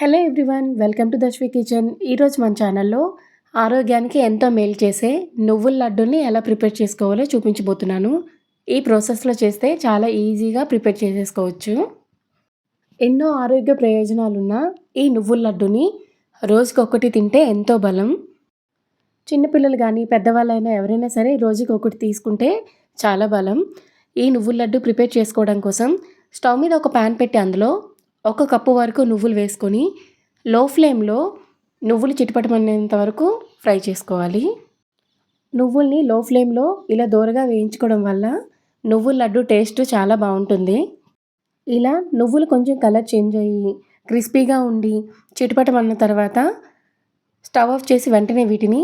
Hello everyone welcome to Dashvi kitchen. ఈరోజు మన ఛానల్లో ఆరోగ్యానికి ఎంతో మేలు చేసే నువ్వుల లడ్డూని ఎలా ప్రిపేర్ చేసుకోవాలో చూపించబోతున్నాను. ఈ ప్రాసెస్లో చేస్తే చాలా ఈజీగా ప్రిపేర్ చేసేసుకోవచ్చు. ఎన్నో ఆరోగ్య ప్రయోజనాలున్న ఈ నువ్వుల లడ్డూని రోజుకొకటి తింటే ఎంతో బలం. చిన్నపిల్లలు కానీ పెద్దవాళ్ళైనా ఎవరైనా సరే రోజుకి ఒకటి తీసుకుంటే చాలా బలం. ఈ నువ్వుల లడ్డు ప్రిపేర్ చేసుకోవడం కోసం స్టవ్ మీద ఒక ప్యాన్ పెట్టి అందులో ఒక కప్పు వరకు నువ్వులు వేసుకొని లో ఫ్లేమ్లో నువ్వులు చిటపటమనేంత వరకు ఫ్రై చేసుకోవాలి. నువ్వుల్ని లో ఫ్లేమ్లో ఇలా దూరగా వేయించుకోవడం వల్ల నువ్వుల లడ్డు టేస్ట్ చాలా బాగుంటుంది. ఇలా నువ్వులు కొంచెం కలర్ చేంజ్ అయ్యి క్రిస్పీగా ఉండి చిటపటమన్న తర్వాత స్టవ్ ఆఫ్ చేసి వెంటనే వీటిని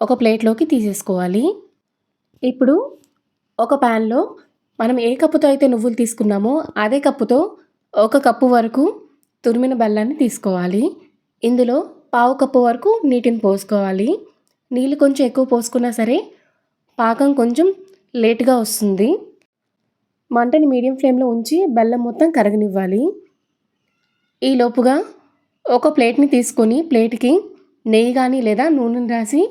ఒక ప్లేట్లోకి తీసేసుకోవాలి. ఇప్పుడు ఒక ప్యాన్లో మనం ఏ కప్పుతో అయితే నువ్వులు తీసుకున్నామో అదే కప్పుతో ఒక కప్పు వరకు తురిమిన బెల్లాన్ని తీసుకోవాలి. ఇందులో పావు కప్పు వరకు నీటిని పోసుకోవాలి. నీళ్ళు కొంచెం ఎక్కువ పోసుకున్నా సరే పాకం కొంచెం లేట్గా వస్తుంది. మంటని మీడియం ఫ్లేమ్లో ఉంచి బెల్లం మొత్తం కరగనివ్వాలి. ఈలోపుగా ఒక ప్లేట్ని తీసుకొని ప్లేట్కి నెయ్యి కానీ లేదా నూనెని రాసి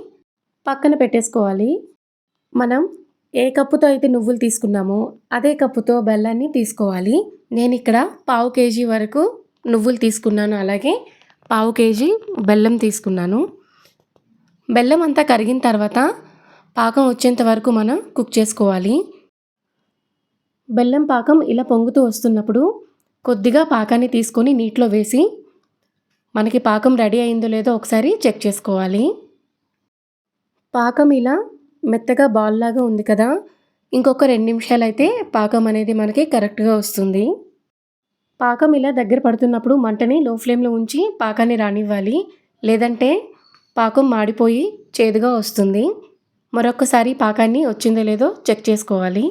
పక్కన పెట్టేసుకోవాలి. మనం ఏ కప్పుతో అయితే నువ్వులు తీసుకున్నామో అదే కప్పుతో బెల్లాన్ని తీసుకోవాలి. నేను ఇక్కడ పావు కేజీ వరకు నువ్వులు తీసుకున్నాను. అలాగే పావు కేజీ బెల్లం తీసుకున్నాను. బెల్లం అంతా కరిగిన తర్వాత పాకం వచ్చేంత వరకు మనం కుక్ చేసుకోవాలి. బెల్లం పాకం ఇలా పొంగుతూ వస్తున్నప్పుడు కొద్దిగా పాకాన్ని తీసుకొని నీటిలో వేసి మనకి పాకం రెడీ అయిందో లేదో ఒకసారి చెక్ చేసుకోవాలి. పాకం ఇలా మెత్తగా బాల్ లాగా ఉంది కదా. ఇంకొక రెండు నిమిషాలు అయితే పాకం అనేది మనకి కరెక్ట్గా వస్తుంది. పాకం ఇలా దగ్గర పడుతున్నప్పుడు మంటని లో ఫ్లేమ్లో ఉంచి పాకాన్ని రానివ్వాలి. లేదంటే పాకం మాడిపోయి చేదుగా వస్తుంది. మరొకసారి పాకాన్ని వచ్చిందో లేదో చెక్ చేసుకోవాలి.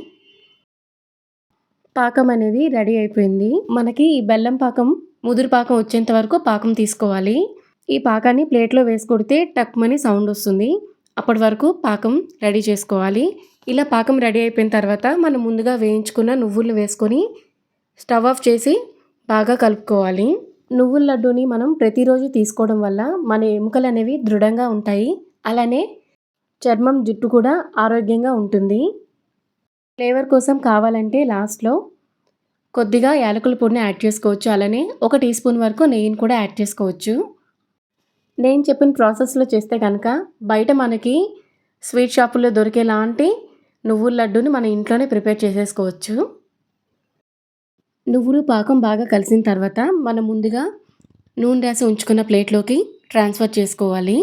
పాకం అనేది రెడీ అయిపోయింది. మనకి ఈ బెల్లం పాకం ముదురు పాకం వచ్చేంత వరకు పాకం తీసుకోవాలి. ఈ పాకాన్ని ప్లేట్లో వేసి కొడితే టక్మని సౌండ్ వస్తుంది. అప్పటి వరకు పాకం రెడీ చేసుకోవాలి. ఇలా పాకం రెడీ అయిపోయిన తర్వాత మనం ముందుగా వేయించుకున్న నువ్వులు వేసుకొని స్టవ్ ఆఫ్ చేసి బాగా కలుపుకోవాలి. నువ్వుల లడ్డూని మనం ప్రతిరోజు తీసుకోవడం వల్ల మన ఎముకలు అనేవి దృఢంగా ఉంటాయి. అలానే చర్మం జుట్టు కూడా ఆరోగ్యంగా ఉంటుంది. ఫ్లేవర్ కోసం కావాలంటే లాస్ట్లో కొద్దిగా యాలకుల పొడిని యాడ్ చేసుకోవచ్చు. అలానే ఒక టీ స్పూన్ వరకు నెయ్యిని కూడా యాడ్ చేసుకోవచ్చు. నేను చెప్పిన ప్రాసెస్లో చేస్తే కనుక బయట మనకి స్వీట్ షాపుల్లో దొరికేలాంటి నువ్వుల లడ్డూని మన ఇంట్లోనే ప్రిపేర్ చేసేసుకోవచ్చు. నువ్వులు పాకం బాగా కలిసిన తర్వాత మనం ముందుగా నూనె రాసి ఉంచుకున్న ప్లేట్లోకి ట్రాన్స్ఫర్ చేసుకోవాలి.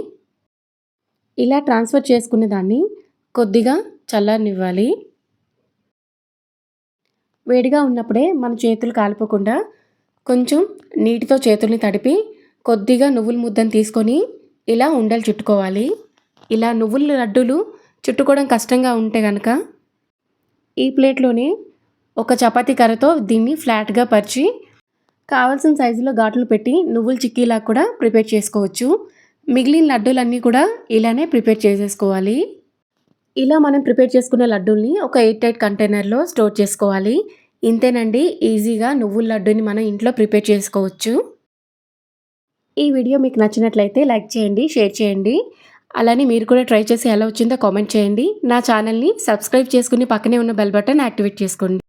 ఇలా ట్రాన్స్ఫర్ చేసుకునే దాన్ని కొద్దిగా చల్లనివ్వాలి వేడిగా ఉన్నప్పుడే మన చేతులు కాలిపోకుండా కొంచెం నీటితో చేతుల్ని తడిపి కొద్దిగా నువ్వుల ముద్దను తీసుకొని ఇలా ఉండలు చుట్టుకోవాలి. ఇలా నువ్వుల లడ్డూలు చుట్టుకోవడం కష్టంగా ఉంటే కనుక ఈ ప్లేట్లోనే ఒక చపాతీ కర్రతో దీన్ని ఫ్లాట్గా పరిచి కావాల్సిన సైజులో ఘాట్లు పెట్టి నువ్వుల చిక్కీలా కూడా ప్రిపేర్ చేసుకోవచ్చు. మిగిలిన లడ్డూలన్నీ కూడా ఇలానే ప్రిపేర్ చేసేసుకోవాలి. ఇలా మనం ప్రిపేర్ చేసుకున్న లడ్డూల్ని ఒక ఎయిట్ ఎయిట్ కంటైనర్లో స్టోర్ చేసుకోవాలి. ఇంతేనండి ఈజీగా నువ్వుల లడ్డూని మనం ఇంట్లో ప్రిపేర్ చేసుకోవచ్చు. ఈ వీడియో మీకు నచ్చినట్లయితే లైక్ చేయండి షేర్ చేయండి. అలానే మీరు కూడా ట్రై చేసి ఎలా వచ్చిందో కామెంట్ చేయండి. నా ఛానల్ని సబ్స్క్రైబ్ చేసుకుని పక్కనే ఉన్న బెల్ బటన్ యాక్టివేట్ చేసుకోండి.